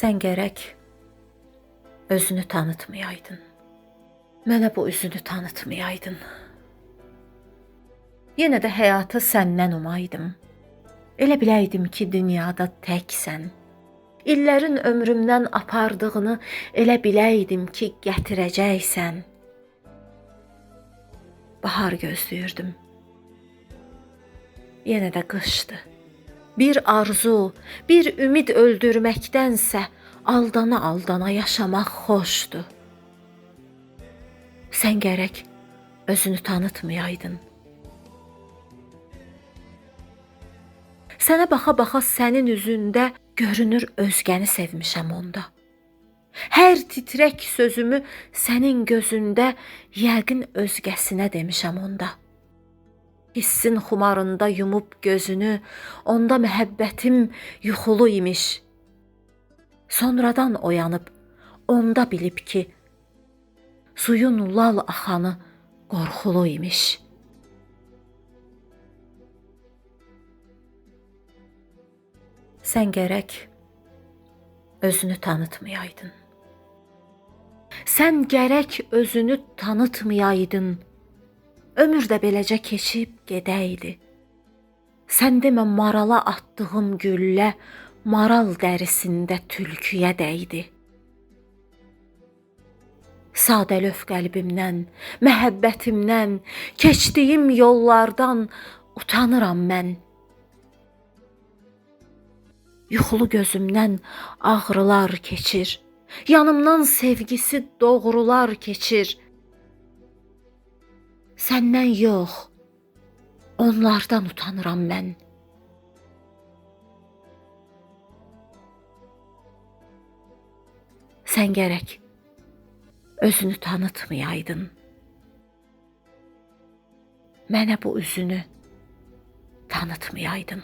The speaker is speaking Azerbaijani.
Sən gərək özünü tanıtmayaydın. Mənə bu üzünü tanıtmayaydın. Yenə də həyatı səndən umaydım. Elə biləydim ki, dünyada təksən. İllərin ömrümdən apardığını elə biləydim ki, gətirəcəksən. Bahar gözləyirdim. Yenə də qışdı. Bir arzu, bir ümid öldürməkdənsə aldana-aldana yaşamaq xoşdur. Sən gərək özünü tanıtmayaydın. Sənə baxa-baxa sənin üzündə görünür özgəni sevmişəm onda. Hər titrək sözümü sənin gözündə yəqin özgəsinə demişəm onda. Hissin xumarında yumub gözünü, onda məhəbbətim yuxulu imiş. Sonradan oyanıb onda bilib ki, suyun lal axanı qorxulu imiş. Sən gərək özünü tanıtmayaydın. Sən gərək özünü tanıtmayaydın. Ömür də beləcə keçib gedəydi. Sən demə marala atdığım güllə maral dərisində tülküyə dəydi. Sadəlöv qəlbimdən, məhəbbətimdən, keçdiyim yollardan utanıram mən. Yuxulu gözümdən ağrılar keçir. Yanımdan sevgisi doğrular keçir. Səndən yox, onlardan utanıram mən. Sən gərək özünü tanıtmayaydın. Mənə bu üzünü tanıtmayaydın.